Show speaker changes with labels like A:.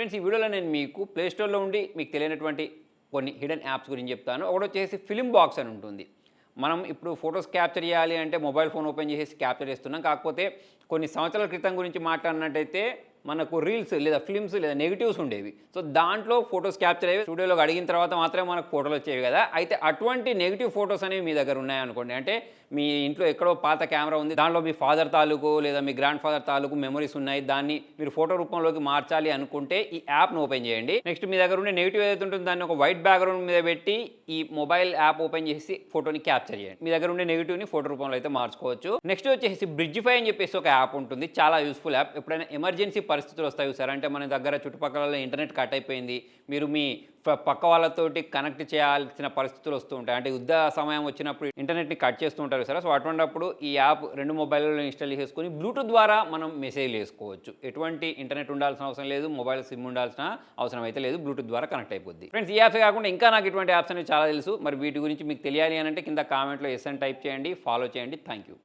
A: Friends ఈ వీడియోలో నేను మీకు ప్లేస్టోర్లో ఉండి మీకు తెలియనటువంటి కొన్ని హిడెన్ యాప్స్ గురించి చెప్తాను. ఒకటి వచ్చేసి ఫిలిం బాక్స్ అని ఉంటుంది. మనం ఇప్పుడు ఫొటోస్ క్యాప్చర్ చేయాలి అంటే మొబైల్ ఫోన్ ఓపెన్ చేసేసి క్యాప్చర్ చేస్తున్నాం. కాకపోతే కొన్ని సంవత్సరాల క్రితం గురించి మాట్లాడినట్టయితే మనకు రీల్స్ లేదా ఫిల్మ్స్ లేదా నెగిటివ్స్ ఉండేవి. సో దాంట్లో ఫొటోస్ క్యాప్చర్ అయ్యేవి స్టూడియోలోకి అడిగిన తర్వాత మాత్రమే మనకు ఫోటోలు వచ్చేవి కదా. అయితే అటువంటి నెగిటివ్ ఫొటోస్ అనేవి మీ దగ్గర ఉన్నాయనుకోండి అంటే మీ ఇంట్లో ఎక్కడో పాత కెమెరా ఉంది దాంట్లో మీ ఫాదర్ తాలూకు లేదా మీ గ్రాండ్ ఫాదర్ తాలూకు మెమరీస్ ఉన్నాయి దాన్ని మీరు ఫోటో రూపంలోకి మార్చాలి అనుకుంటే ఈ యాప్ను ఓపెన్ చేయండి. నెక్స్ట్ మీ దగ్గర ఉండే నెగిటివ్ ఏదైతే ఉంటుందో దాన్ని ఒక వైట్ బ్యాక్గ్రౌండ్ మీద పెట్టి ఈ మొబైల్ యాప్ ఓపెన్ చేసి ఫోటోని క్యాప్చర్ చేయండి. మీ దగ్గర ఉండే నెగిటివ్ని ఫోటో రూపంలో అయితే మార్చుకోవచ్చు. నెక్స్ట్ వచ్చేసి బ్రిడ్జిఫై అని చెప్పేసి ఒక యాప్ ఉంటుంది. చాలా యూస్ఫుల్ యాప్ ఎప్పుడైనా ఎమర్జెన్సీ పరిస్థితులు వస్తాయి సార్ అంటే మన దగ్గర చుట్టుపక్కల ఇంటర్నెట్ కట్ అయిపోయింది. మీరు మీ పక్క వాళ్ళతోటి కనెక్ట్ చేయాల్సిన పరిస్థితులు వస్తూ ఉంటాయి. అంటే యుద్ధ సమయం వచ్చినప్పుడు ఇంటర్నెట్ని కట్ చేస్తూ ఉంటారు సార్ సో అటువంటిప్పుడు ఈ యాప్ రెండు మొబైల్లో ఇన్స్టాల్ చేసుకొని బ్లూటూత్ ద్వారా మనం మెసేజ్ వేసుకోవచ్చు. ఎటువంటి ఇంటర్నెట్ ఉండాల్సిన అవసరం లేదు మొబైల్ సిమ్ ఉండాల్సిన అవసరం అయితే లేదు బ్లూటూత్ ద్వారా కనెక్ట్ అయిపోద్ది. ఫ్రెండ్స్ ఈ యాప్స్ కాకుండా ఇంకా నాకు ఇటువంటి యాప్స్ అనేవి చాలా తెలుసు. మరి వీటి గురించి మీకు తెలియాలి అని అంటే కింద కామెంట్లో ఎస్ అని టైప్ చేయండి ఫాలో చేయండి. Thank you.